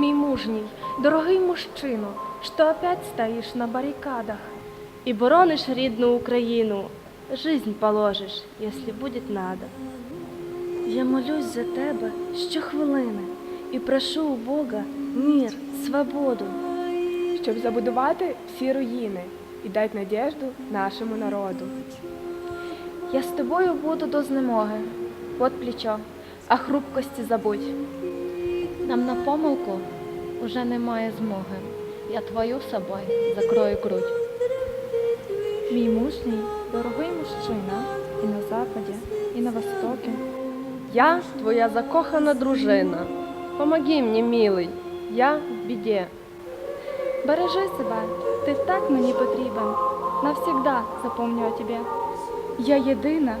мій мужній, дорогий мужчино, що опять стоїш на барикадах. И боронишь рідну Україну, жизнь положиш, если будет надо. Я молюсь за тебе щохвилини і прошу у Бога мир, свободу. щоб забудувати всі руїни і дати надіжду нашому народу. Я з тобою буду до знемоги, от плечо, а хрупкості забудь. Нам на помилку уже немає змоги. Я твою собою закрою грудь. Мій мужній, дорогий мужчина, і на западі, і на востокі. Я твоя закохана дружина. Помоги мені, милий, я в біді. Бережи себе, ти так мені потрібен. Навсегда запомню о тебе. Я єдина,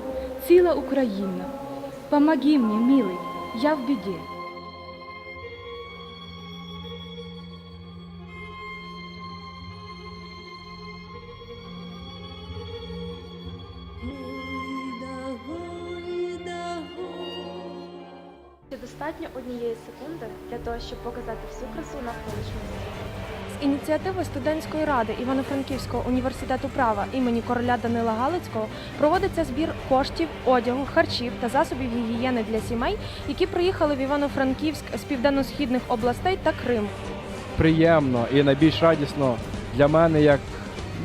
ціла Україна. Помоги мені, милий, я в біді. Достатньо однієї секунди для того, щоб показати всю красу навколишнього світу? З ініціативи студентської ради Івано-Франківського університету права імені короля Данила Галицького проводиться збір коштів, одягу, харчів та засобів гігієни для сімей, які приїхали в Івано-Франківськ з південно-східних областей та Криму. приємно і найбільш радісно для мене, як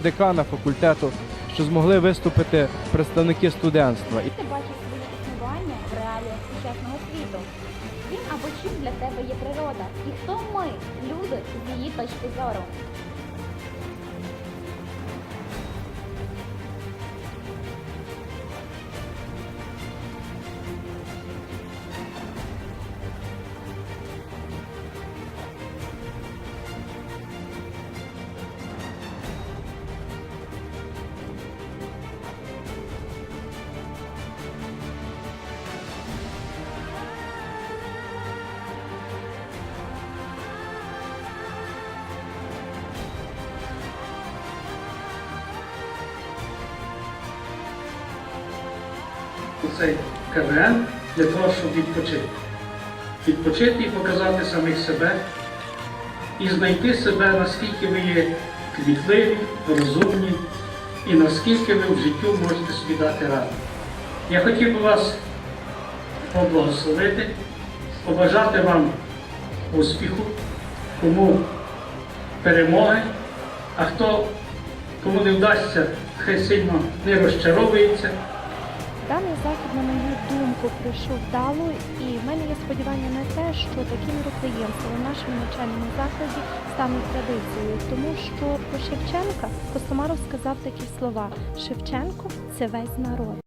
декана факультету, що змогли виступити представники студентства. Ти бачиш своє існування в реаліях сучасного світу? Він або чим для тебе є природа? І хто ми, люди, з її точки зору? Цей КВН для того, щоб відпочити. Відпочити і показати самих себе, і знайти себе, наскільки ви є квітливі, розумні, і наскільки ви в життю можете собі дати раду. Я хотів би вас поблагословити, побажати вам успіху, кому перемоги, а хто кому не вдасться, хай сильно не розчаровується. Даний захід, на мою думку, пройшов вдало, і в мене є сподівання на те, що такі мероприємства у нашому навчальному закладі стануть традицією, тому що про Шевченка Костомаров сказав такі слова: Шевченко це весь народ.